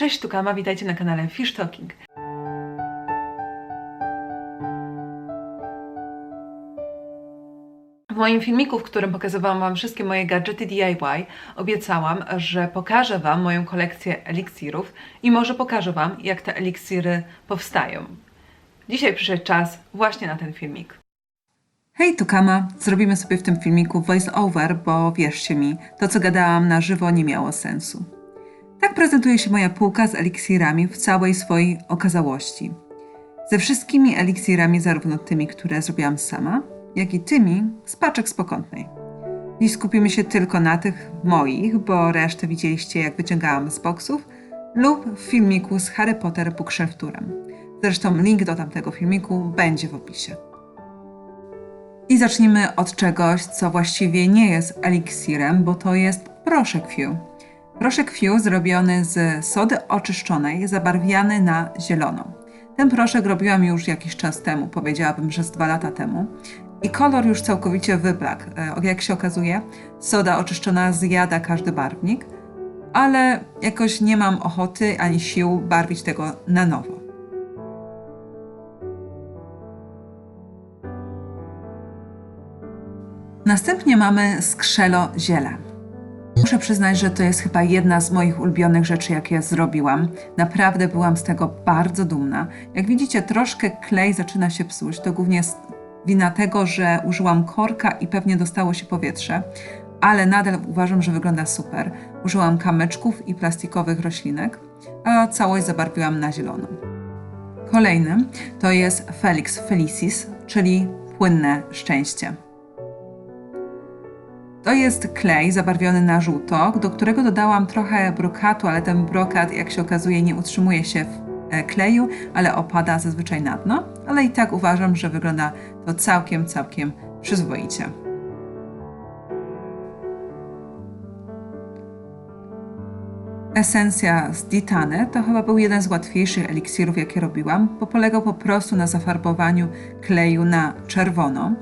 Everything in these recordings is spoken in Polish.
Cześć, tu Kama, witajcie na kanale Fish Talking. W moim filmiku, w którym pokazywałam Wam wszystkie moje gadżety DIY, obiecałam, że pokażę Wam moją kolekcję eliksirów i może pokażę Wam, jak te eliksiry powstają. Dzisiaj przyszedł czas właśnie na ten filmik. Hej, tu Kama. Zrobimy sobie w tym filmiku voice over, bo wierzcie mi, to co gadałam na żywo nie miało sensu. Tak prezentuje się moja półka z eliksirami w całej swojej okazałości. Ze wszystkimi eliksirami, zarówno tymi, które zrobiłam sama, jak i tymi z paczek spokątnej. Dziś skupimy się tylko na tych moich, bo resztę widzieliście jak wyciągałam z boksów lub w filmiku z Harry Potter Bookshelf Tourem. Zresztą link do tamtego filmiku będzie w opisie. I zacznijmy od czegoś, co właściwie nie jest eliksirem, bo to jest proszek Few. Proszek Few zrobiony z sody oczyszczonej, zabarwiany na zielono. Ten proszek robiłam już jakiś czas temu, powiedziałabym, że z dwa lata temu. I kolor już całkowicie wyblakł. E, Jak się okazuje, soda oczyszczona zjada każdy barwnik, ale jakoś nie mam ochoty ani sił barwić tego na nowo. Następnie mamy skrzelo ziele. Muszę przyznać, że to jest chyba jedna z moich ulubionych rzeczy, jakie zrobiłam. Naprawdę byłam z tego bardzo dumna. Jak widzicie, troszkę klej zaczyna się psuć. To głównie wina tego, że użyłam korka i pewnie dostało się powietrze, ale nadal uważam, że wygląda super. Użyłam kamyczków i plastikowych roślinek, a całość zabarwiłam na zielono. Kolejnym to jest Felix Felicis, czyli płynne szczęście. To jest klej zabarwiony na żółto, do którego dodałam trochę brokatu, ale ten brokat, jak się okazuje, nie utrzymuje się w e, kleju, ale opada zazwyczaj na dno. Ale i tak uważam, że wygląda to całkiem, całkiem przyzwoicie. Esencja z Ditany to chyba był jeden z łatwiejszych eliksirów, jakie robiłam, bo polegał po prostu na zafarbowaniu kleju na czerwono.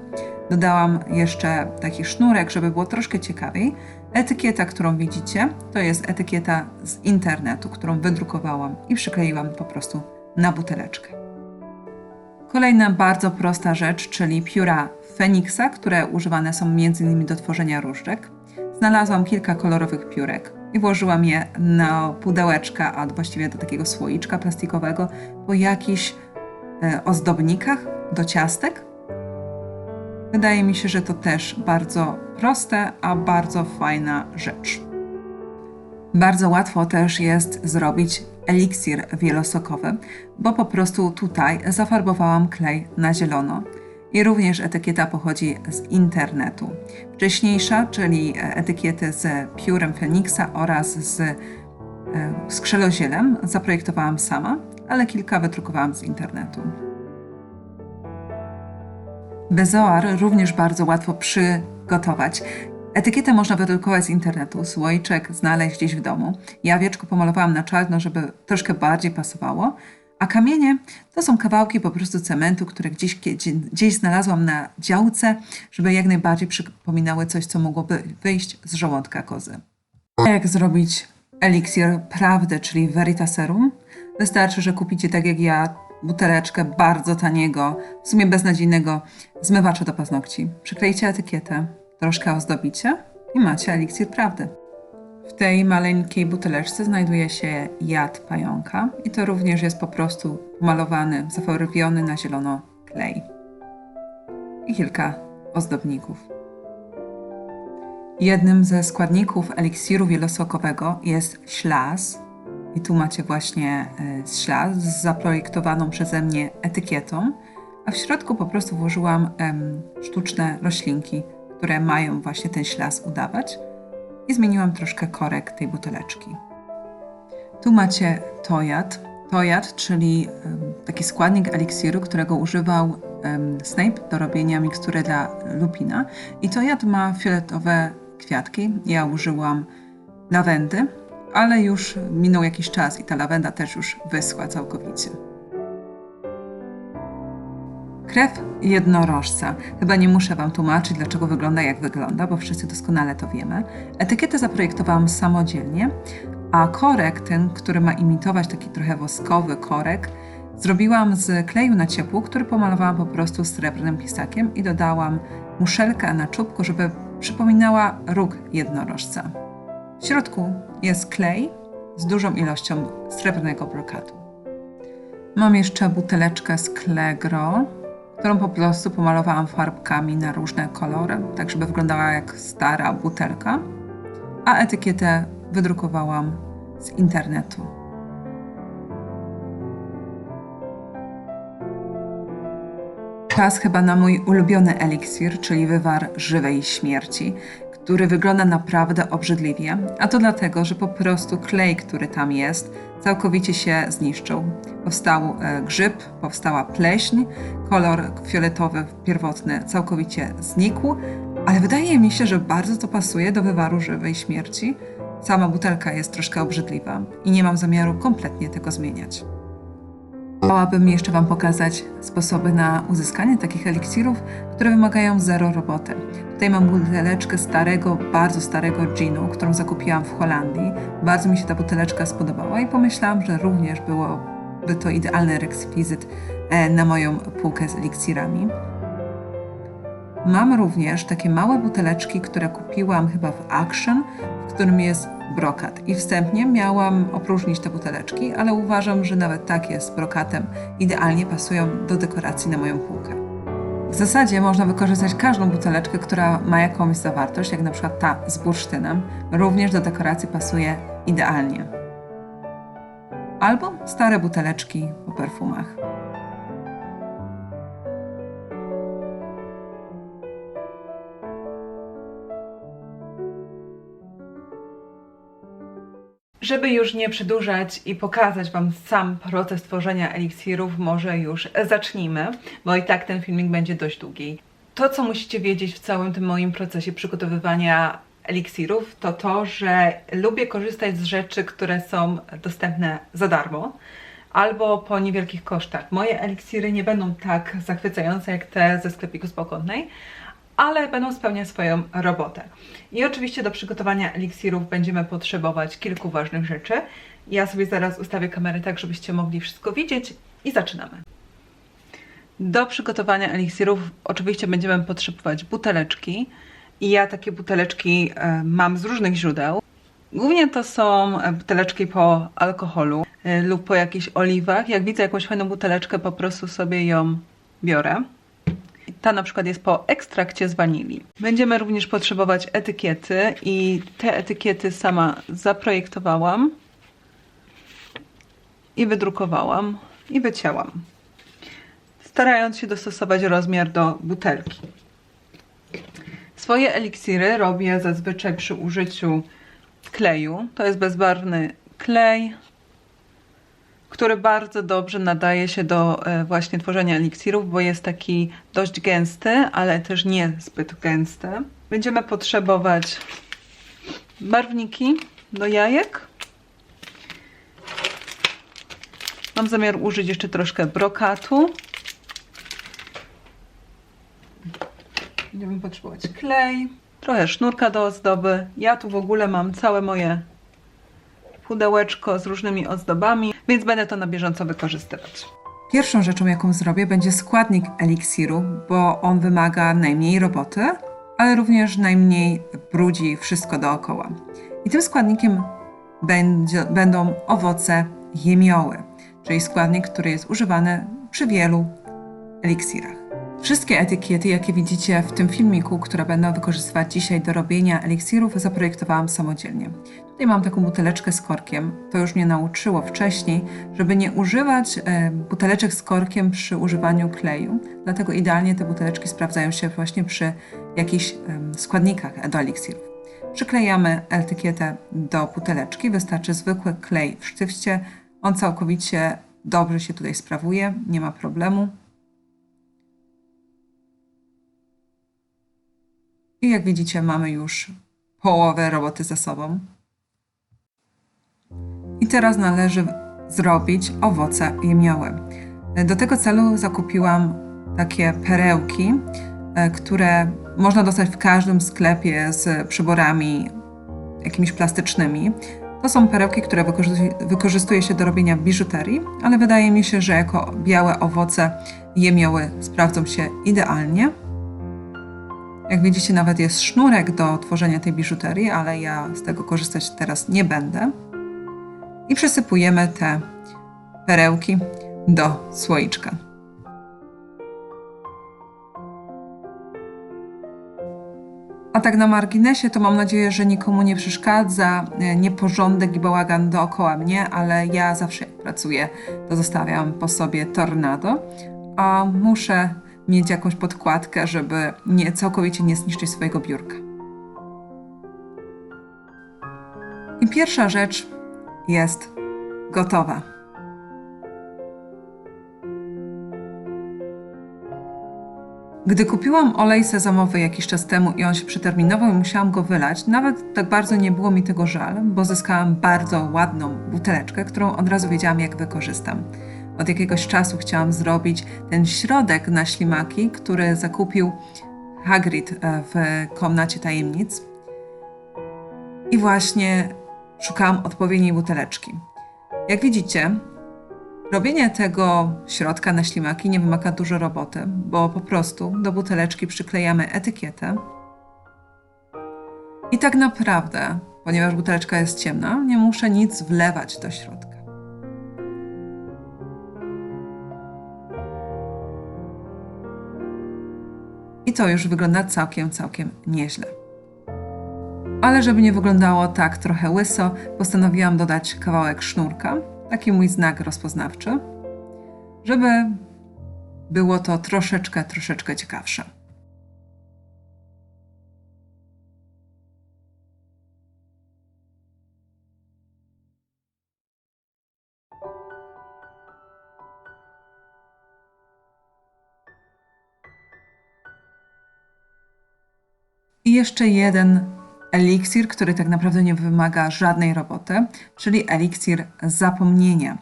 Dodałam jeszcze taki sznurek, żeby było troszkę ciekawiej. Etykieta, którą widzicie, to jest etykieta z internetu, którą wydrukowałam i przykleiłam po prostu na buteleczkę. Kolejna bardzo prosta rzecz, czyli pióra Feniksa, które używane są m.in. do tworzenia różdżek. Znalazłam kilka kolorowych piórek i włożyłam je na pudełeczka, a właściwie do takiego słoiczka plastikowego po jakichś e, ozdobnikach do ciastek. Wydaje mi się, że to też bardzo proste, a bardzo fajna rzecz. Bardzo łatwo też jest zrobić eliksir wielosokowy, bo po prostu tutaj zafarbowałam klej na zielono. I również etykieta pochodzi z internetu. Wcześniejsza, czyli etykiety z piórem Feniksa oraz z e, skrzelozielem zaprojektowałam sama, ale kilka wydrukowałam z internetu. Bezoar również bardzo łatwo przygotować. Etykietę można wydrukować z internetu, słoiczek znaleźć gdzieś w domu. Ja wieczko pomalowałam na czarno, żeby troszkę bardziej pasowało. A kamienie to są kawałki po prostu cementu, które gdzieś, gdzieś, znalazłam na działce, żeby jak najbardziej przypominały coś, co mogłoby wyjść z żołądka kozy. Jak zrobić eliksir prawdy, czyli Veritaserum? Wystarczy, że kupicie tak jak ja buteleczkę bardzo taniego, w sumie beznadziejnego zmywacza do paznokci. Przyklejcie etykietę, troszkę ozdobicie i macie eliksir prawdy. W tej maleńkiej buteleczce znajduje się jad pająka i to również jest po prostu malowany, zafarbiony na zielono klej. I kilka ozdobników. Jednym ze składników eliksiru wielosokowego jest ślas, i tu macie właśnie e, ślad z zaprojektowaną przeze mnie etykietą, a w środku po prostu włożyłam em, sztuczne roślinki, które mają właśnie ten ślaz udawać i zmieniłam troszkę korek tej buteleczki. Tu macie tojad. Tojad, czyli taki składnik eliksiru, którego używał Snape do robienia mikstury dla lupina. I tojad ma fioletowe kwiatki. Ja użyłam lawendy, ale już minął jakiś czas i ta lawenda też już wyschła całkowicie. Krew jednorożca. Chyba nie muszę Wam tłumaczyć, dlaczego wygląda jak wygląda, bo wszyscy doskonale to wiemy. Etykietę zaprojektowałam samodzielnie, A korek, ten, który ma imitować taki trochę woskowy korek, zrobiłam z kleju na ciepło, który pomalowałam po prostu srebrnym pisakiem i dodałam muszelkę na czubku, żeby przypominała róg jednorożca. W środku jest klej z dużą ilością srebrnego brokatu. Mam jeszcze buteleczkę z Klegro, którą po prostu pomalowałam farbkami na różne kolory, tak żeby wyglądała jak stara butelka, a etykietę wydrukowałam z internetu. Czas chyba na mój ulubiony eliksir, czyli wywar żywej śmierci, który wygląda naprawdę obrzydliwie, a to dlatego, że po prostu klej, który tam jest, całkowicie się zniszczył. Powstał e, grzyb, powstała pleśń, kolor fioletowy pierwotny całkowicie znikł, ale wydaje mi się, że bardzo to pasuje do wywaru żywej śmierci. Sama butelka jest troszkę obrzydliwa i nie mam zamiaru kompletnie tego zmieniać. Chciałabym jeszcze Wam pokazać sposoby na uzyskanie takich eliksirów, które wymagają zero roboty. Tutaj mam buteleczkę starego, bardzo starego ginu, którą zakupiłam w Holandii. Bardzo mi się ta buteleczka spodobała i pomyślałam, że również byłoby to idealny rekwizyt e, na moją półkę z eliksirami. Mam również takie małe buteleczki, które kupiłam chyba w Action, w którym jest brokat. I wstępnie miałam opróżnić te buteleczki, ale uważam, że nawet takie z brokatem idealnie pasują do dekoracji na moją półkę. W zasadzie można wykorzystać każdą buteleczkę, która ma jakąś zawartość, jak na przykład ta z bursztynem. Również do dekoracji pasuje idealnie. Albo stare buteleczki po perfumach. Żeby już nie przedłużać i pokazać Wam sam proces tworzenia eliksirów, może już zacznijmy, bo i tak ten filmik będzie dość długi. To, co musicie wiedzieć w całym tym moim procesie przygotowywania eliksirów, to to, że lubię korzystać z rzeczy, które są dostępne za darmo albo po niewielkich kosztach. Moje eliksiry nie będą tak zachwycające jak te ze sklepiku spokojnej, ale będą spełniać swoją robotę. I oczywiście do przygotowania eliksirów będziemy potrzebować kilku ważnych rzeczy. Ja sobie zaraz ustawię kamerę tak, żebyście mogli wszystko widzieć i zaczynamy. Do przygotowania eliksirów oczywiście będziemy potrzebować buteleczki i ja takie buteleczki e, mam z różnych źródeł. Głównie to są buteleczki po alkoholu e, lub po jakichś oliwach. Jak widzę jakąś fajną buteleczkę, po prostu sobie ją biorę. Ta na przykład jest po ekstrakcie z wanilii. Będziemy również potrzebować etykiety i te etykiety sama zaprojektowałam i wydrukowałam i wycięłam. Starając się dostosować rozmiar do butelki. Swoje eliksiry robię zazwyczaj przy użyciu kleju. To jest bezbarwny klej który bardzo dobrze nadaje się do e, właśnie tworzenia eliksirów, bo jest taki dość gęsty, ale też nie zbyt gęsty. Będziemy potrzebować barwniki do jajek. Mam zamiar użyć jeszcze troszkę brokatu. Będziemy potrzebować klej, trochę sznurka do ozdoby. Ja tu w ogóle mam całe moje pudełeczko z różnymi ozdobami, więc będę to na bieżąco wykorzystywać. Pierwszą rzeczą, jaką zrobię, będzie składnik eliksiru, bo on wymaga najmniej roboty, ale również najmniej brudzi wszystko dookoła. I tym składnikiem będzie, będą owoce jemioły, czyli składnik, który jest używany przy wielu eliksirach. Wszystkie etykiety, jakie widzicie w tym filmiku, które będę wykorzystywać dzisiaj do robienia eliksirów, zaprojektowałam samodzielnie. Tutaj mam taką buteleczkę z korkiem. To już mnie nauczyło wcześniej, żeby nie używać e, buteleczek z korkiem przy używaniu kleju. Dlatego idealnie te buteleczki sprawdzają się właśnie przy jakichś składnikach do eliksirów. Przyklejamy etykietę do buteleczki. Wystarczy zwykły klej w sztywcie. On całkowicie dobrze się tutaj sprawuje, nie ma problemu. I jak widzicie, mamy już połowę roboty za sobą. I teraz należy zrobić owoce jemioły. Do tego celu zakupiłam takie perełki, e, które można dostać w każdym sklepie z przyborami jakimiś plastycznymi. To są perełki, które wykorzystuje się do robienia biżuterii, ale wydaje mi się, że jako białe owoce jemioły sprawdzą się idealnie. Jak widzicie, nawet jest sznurek do tworzenia tej biżuterii, ale ja z tego korzystać teraz nie będę. I przesypujemy te perełki do słoiczka. A tak na marginesie, to mam nadzieję, że nikomu nie przeszkadza e, nieporządek i bałagan dookoła mnie, ale ja zawsze jak pracuję, to zostawiam po sobie tornado, a muszę mieć jakąś podkładkę, żeby nie, całkowicie nie zniszczyć swojego biurka. I pierwsza rzecz jest gotowa. Gdy kupiłam olej sezamowy jakiś czas temu i on się przeterminował i musiałam go wylać, nawet tak bardzo nie było mi tego żal, bo zyskałam bardzo ładną buteleczkę, którą od razu wiedziałam jak wykorzystam. Od jakiegoś czasu chciałam zrobić ten środek na ślimaki, który zakupił Hagrid e, w komnacie tajemnic. I właśnie szukałam odpowiedniej buteleczki. Jak widzicie, Robienie tego środka na ślimaki nie wymaga dużo roboty, bo po prostu do buteleczki przyklejamy etykietę. I tak naprawdę, ponieważ buteleczka jest ciemna, nie muszę nic wlewać do środka. I to już wygląda całkiem, całkiem nieźle. Ale żeby nie wyglądało tak trochę łyso, postanowiłam dodać kawałek sznurka, taki mój znak rozpoznawczy, żeby było to troszeczkę, troszeczkę ciekawsze. Jeszcze jeden eliksir, który tak naprawdę nie wymaga żadnej roboty, czyli eliksir zapomnienia.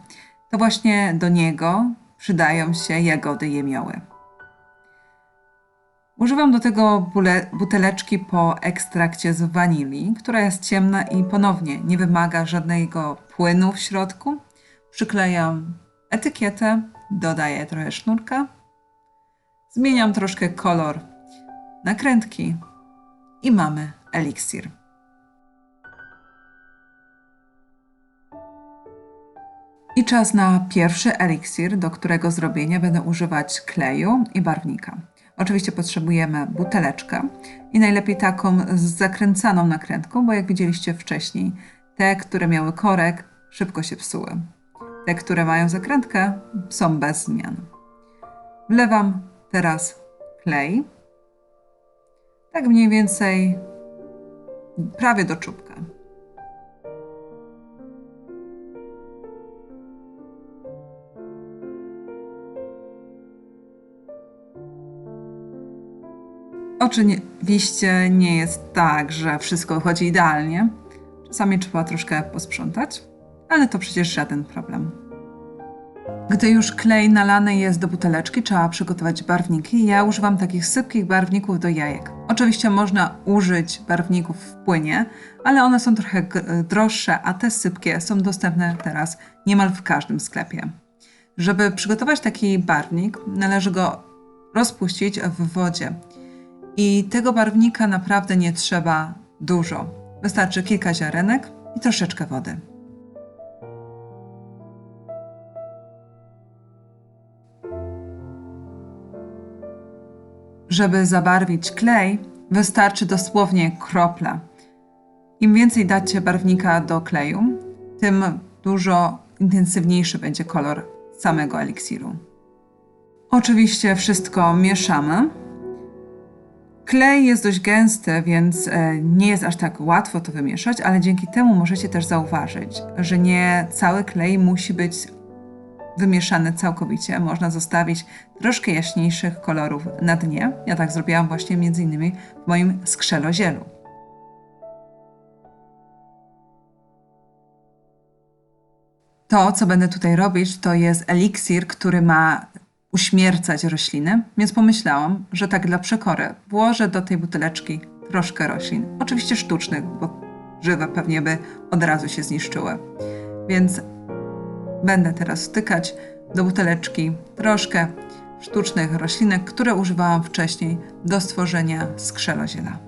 To właśnie do niego przydają się jagody jemioły. Używam do tego buteleczki po ekstrakcie z wanilii, która jest ciemna i ponownie nie wymaga żadnego płynu w środku. Przyklejam etykietę, dodaję trochę sznurka, zmieniam troszkę kolor nakrętki i mamy eliksir. I czas na pierwszy eliksir, do którego zrobienia będę używać kleju i barwnika. Oczywiście potrzebujemy buteleczkę i najlepiej taką z zakręcaną nakrętką, bo jak widzieliście wcześniej, te, które miały korek, szybko się psuły. Te, które mają zakrętkę, są bez zmian. Wlewam teraz klej. Tak mniej więcej prawie do czubka. Oczywiście nie jest tak, że wszystko wychodzi idealnie. Czasami trzeba troszkę posprzątać, ale to przecież żaden problem. Gdy już klej nalany jest do buteleczki, trzeba przygotować barwniki. Ja używam takich sypkich barwników do jajek. Oczywiście można użyć barwników w płynie, ale one są trochę droższe, a te sypkie są dostępne teraz niemal w każdym sklepie. Żeby przygotować taki barwnik, należy go rozpuścić w wodzie. I tego barwnika naprawdę nie trzeba dużo. Wystarczy kilka ziarenek i troszeczkę wody. Żeby zabarwić klej, wystarczy dosłownie kropla. Im więcej dacie barwnika do kleju, tym dużo intensywniejszy będzie kolor samego eliksiru. Oczywiście wszystko mieszamy. Klej jest dość gęsty, więc e, nie jest aż tak łatwo to wymieszać, ale dzięki temu możecie też zauważyć, że nie cały klej musi być wymieszane całkowicie. Można zostawić troszkę jaśniejszych kolorów na dnie. Ja tak zrobiłam właśnie między innymi w moim skrzelozielu. To, co będę tutaj robić, to jest eliksir, który ma uśmiercać rośliny, więc pomyślałam, że tak dla przekory włożę do tej buteleczki troszkę roślin. Oczywiście sztucznych, bo żywe pewnie by od razu się zniszczyły. Więc będę teraz wtykać do buteleczki troszkę sztucznych roślinek, które używałam wcześniej do stworzenia skrzeloziela.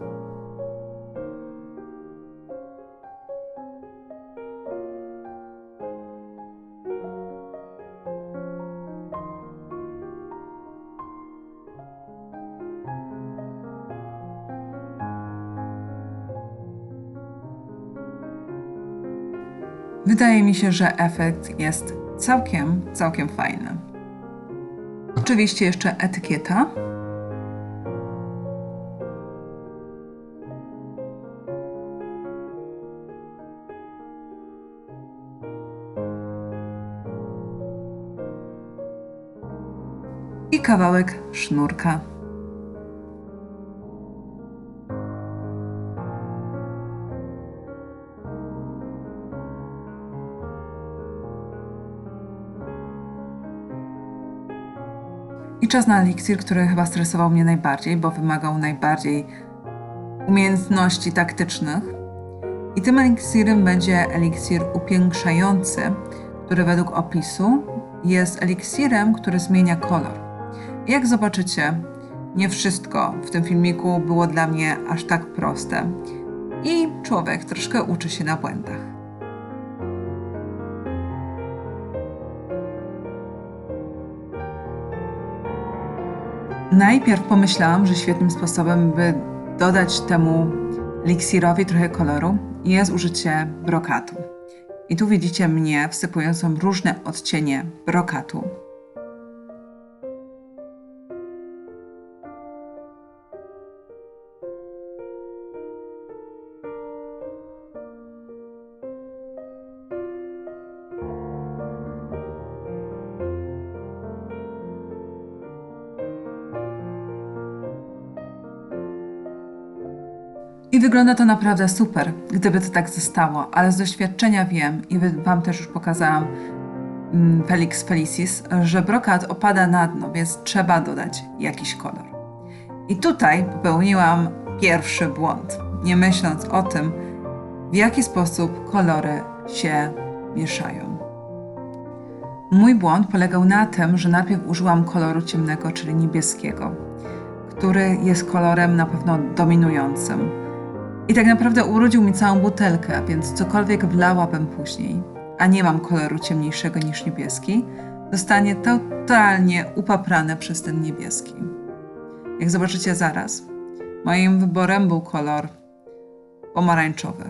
Wydaje mi się, że efekt jest całkiem, całkiem fajny. Oczywiście jeszcze etykieta. I kawałek sznurka. I czas na eliksir, który chyba stresował mnie najbardziej, bo wymagał najbardziej umiejętności taktycznych. I tym eliksirem będzie eliksir upiększający, który według opisu jest eliksirem, który zmienia kolor. I jak zobaczycie, nie wszystko w tym filmiku było dla mnie aż tak proste. I człowiek troszkę uczy się na błędach. Najpierw pomyślałam, że świetnym sposobem, by dodać temu eliksirowi trochę koloru, jest użycie brokatu. I tu widzicie mnie wsypującą różne odcienie brokatu. I wygląda to naprawdę super, gdyby to tak zostało, ale z doświadczenia wiem i Wam też już pokazałam mm, Felix Felicis, że brokat opada na dno, więc trzeba dodać jakiś kolor. I tutaj popełniłam pierwszy błąd, nie myśląc o tym, w jaki sposób kolory się mieszają. Mój błąd polegał na tym, że najpierw użyłam koloru ciemnego, czyli niebieskiego, który jest kolorem na pewno dominującym. I tak naprawdę urodził mi całą butelkę, więc cokolwiek wlałabym później, a nie mam koloru ciemniejszego niż niebieski, zostanie totalnie upaprane przez ten niebieski. Jak zobaczycie zaraz, moim wyborem był kolor pomarańczowy.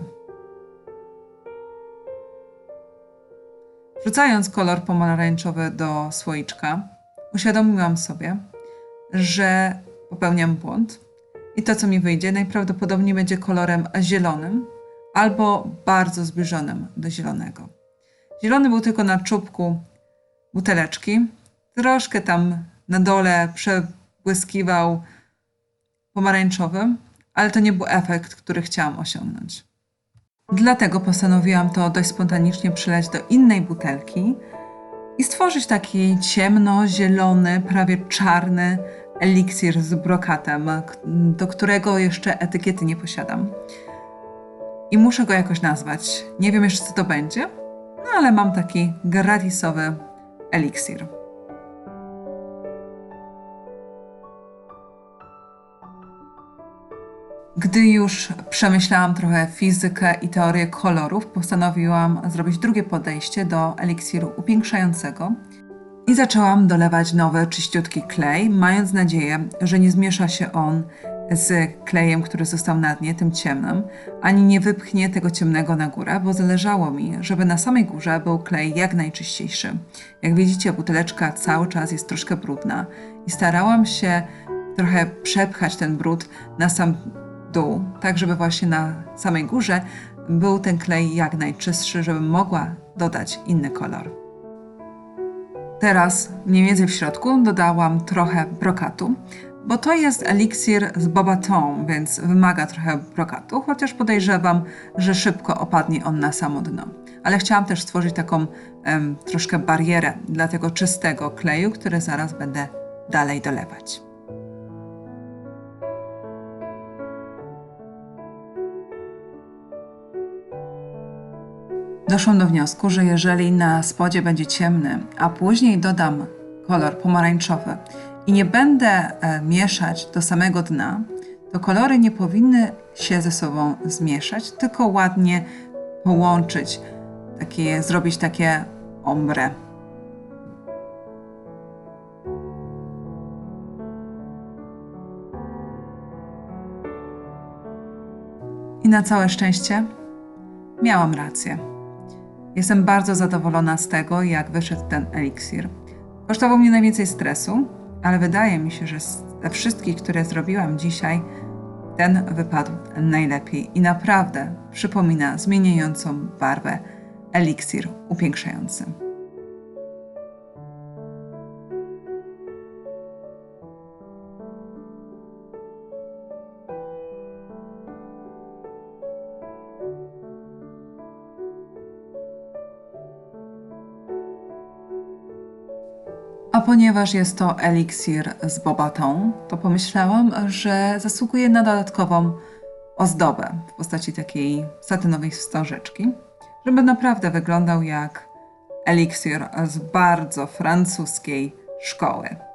Wrzucając kolor pomarańczowy do słoiczka, uświadomiłam sobie, że popełniam błąd i to, co mi wyjdzie, najprawdopodobniej będzie kolorem zielonym albo bardzo zbliżonym do zielonego. Zielony był tylko na czubku buteleczki, troszkę tam na dole przebłyskiwał pomarańczowym, ale to nie był efekt, który chciałam osiągnąć. Dlatego postanowiłam to dość spontanicznie przelać do innej butelki i stworzyć taki ciemno-zielony, prawie czarny eliksir z brokatem, do którego jeszcze etykiety nie posiadam. I muszę go jakoś nazwać. Nie wiem jeszcze, co to będzie, no ale mam taki gratisowy eliksir. Gdy już przemyślałam trochę fizykę i teorię kolorów, postanowiłam zrobić drugie podejście do eliksiru upiększającego i zaczęłam dolewać nowy, czyściutki klej, mając nadzieję, że nie zmiesza się on z klejem, który został na dnie, tym ciemnym, ani nie wypchnie tego ciemnego na górę, bo zależało mi, żeby na samej górze był klej jak najczyściejszy. Jak widzicie, buteleczka cały czas jest troszkę brudna i starałam się trochę przepchać ten brud na sam dół, tak żeby właśnie na samej górze był ten klej jak najczystszy, żebym mogła dodać inny kolor. Teraz mniej więcej w środku dodałam trochę brokatu, bo to jest eliksir z Bobaton, więc wymaga trochę brokatu, chociaż podejrzewam, że szybko opadnie on na samo dno. Ale chciałam też stworzyć taką troszkę barierę dla tego czystego kleju, który zaraz będę dalej dolewać. Doszłam do wniosku, że jeżeli na spodzie będzie ciemny, a później dodam kolor pomarańczowy i nie będę e, mieszać do samego dna, to kolory nie powinny się ze sobą zmieszać, tylko ładnie połączyć, takie, zrobić takie ombre. I na całe szczęście miałam rację. Jestem bardzo zadowolona z tego, jak wyszedł ten eliksir. Kosztował mnie najwięcej stresu, ale wydaje mi się, że ze wszystkich, które zrobiłam dzisiaj, ten wypadł najlepiej i naprawdę przypomina zmieniającą barwę eliksir upiększający. A ponieważ jest to eliksir z bobatą, to pomyślałam, że zasługuje na dodatkową ozdobę w postaci takiej satynowej wstążeczki, żeby naprawdę wyglądał jak eliksir z bardzo francuskiej szkoły.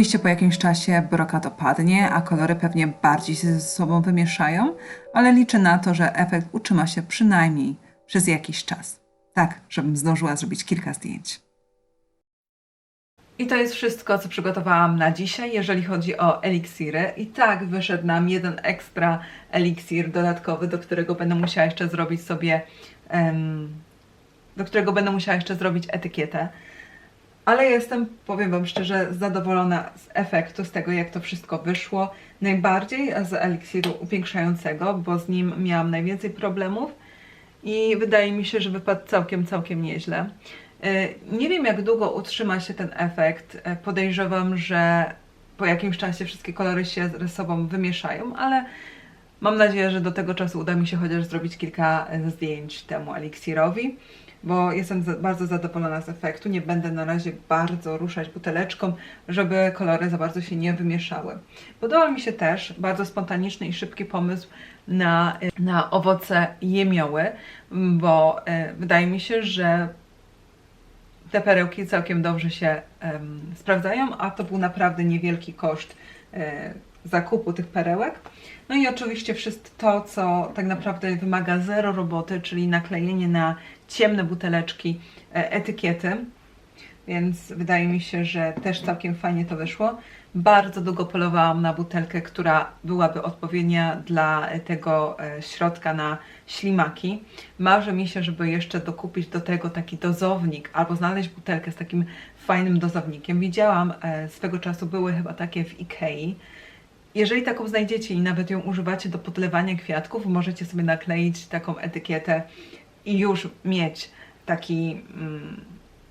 Oczywiście po jakimś czasie brokat opadnie, a kolory pewnie bardziej się ze sobą wymieszają, ale liczę na to, że efekt utrzyma się przynajmniej przez jakiś czas. Tak, żebym zdążyła zrobić kilka zdjęć. I to jest wszystko, co przygotowałam na dzisiaj, jeżeli chodzi o eliksiry. I tak wyszedł nam jeden ekstra eliksir dodatkowy, do którego będę musiała jeszcze zrobić sobie, em, do którego będę musiała jeszcze zrobić etykietę. Ale jestem, powiem Wam szczerze, zadowolona z efektu, z tego jak to wszystko wyszło. Najbardziej z eliksiru upiększającego, bo z nim miałam najwięcej problemów i wydaje mi się, że wypadł całkiem, całkiem nieźle. Y, Nie wiem, jak długo utrzyma się ten efekt. Y, Podejrzewam, że po jakimś czasie wszystkie kolory się ze sobą wymieszają, ale mam nadzieję, że do tego czasu uda mi się chociaż zrobić kilka y, zdjęć temu eliksirowi, bo jestem bardzo zadowolona z efektu. Nie będę na razie bardzo ruszać buteleczką, żeby kolory za bardzo się nie wymieszały. Podoba mi się też bardzo spontaniczny i szybki pomysł na, na owoce jemioły, bo y, wydaje mi się, że te perełki całkiem dobrze się sprawdzają, a to był naprawdę niewielki koszt e, zakupu tych perełek. No i oczywiście wszystko to, co tak naprawdę wymaga zero roboty, czyli naklejenie na ciemne buteleczki e, etykiety. Więc wydaje mi się, że też całkiem fajnie to wyszło. Bardzo długo polowałam na butelkę, która byłaby odpowiednia dla tego e, środka na ślimaki. Marzy mi się, żeby jeszcze dokupić do tego taki dozownik albo znaleźć butelkę z takim fajnym dozownikiem. Widziałam e, swego czasu, były chyba takie w Ikei. Jeżeli taką znajdziecie i nawet ją używacie do podlewania kwiatków, możecie sobie nakleić taką etykietę i już mieć taki mm,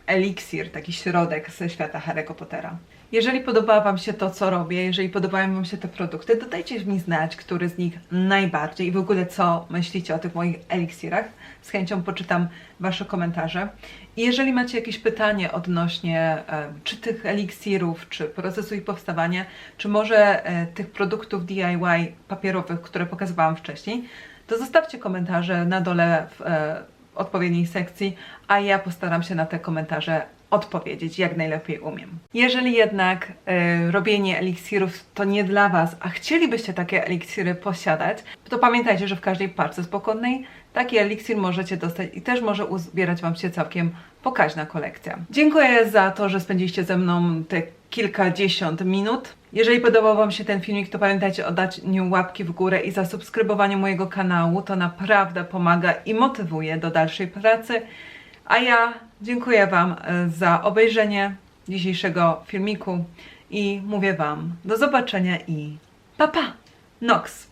eliksir, taki środek ze świata Harry'ego Pottera. Jeżeli podoba Wam się to, co robię, jeżeli podobają Wam się te produkty, to dajcie mi znać, który z nich najbardziej i w ogóle co myślicie o tych moich eliksirach. Z chęcią poczytam Wasze komentarze. I jeżeli macie jakieś pytanie odnośnie e, czy tych eliksirów, czy procesu ich powstawania, czy może e, tych produktów DIY papierowych, które pokazywałam wcześniej, to zostawcie komentarze na dole w e, odpowiedniej sekcji, a ja postaram się na te komentarze odpowiedzieć jak najlepiej umiem. Jeżeli jednak e, robienie eliksirów to nie dla Was, a chcielibyście takie eliksiry posiadać, to pamiętajcie, że w każdej parce spokojnej taki eliksir możecie dostać i też może uzbierać Wam się całkiem pokaźna kolekcja. Dziękuję za to, że spędziliście ze mną te kilkadziesiąt minut. Jeżeli podobał Wam się ten filmik, to pamiętajcie o daniu łapki w górę i zasubskrybowaniu mojego kanału. To naprawdę pomaga i motywuje do dalszej pracy. A ja dziękuję Wam e, za obejrzenie dzisiejszego filmiku i mówię Wam do zobaczenia i pa pa! Nox!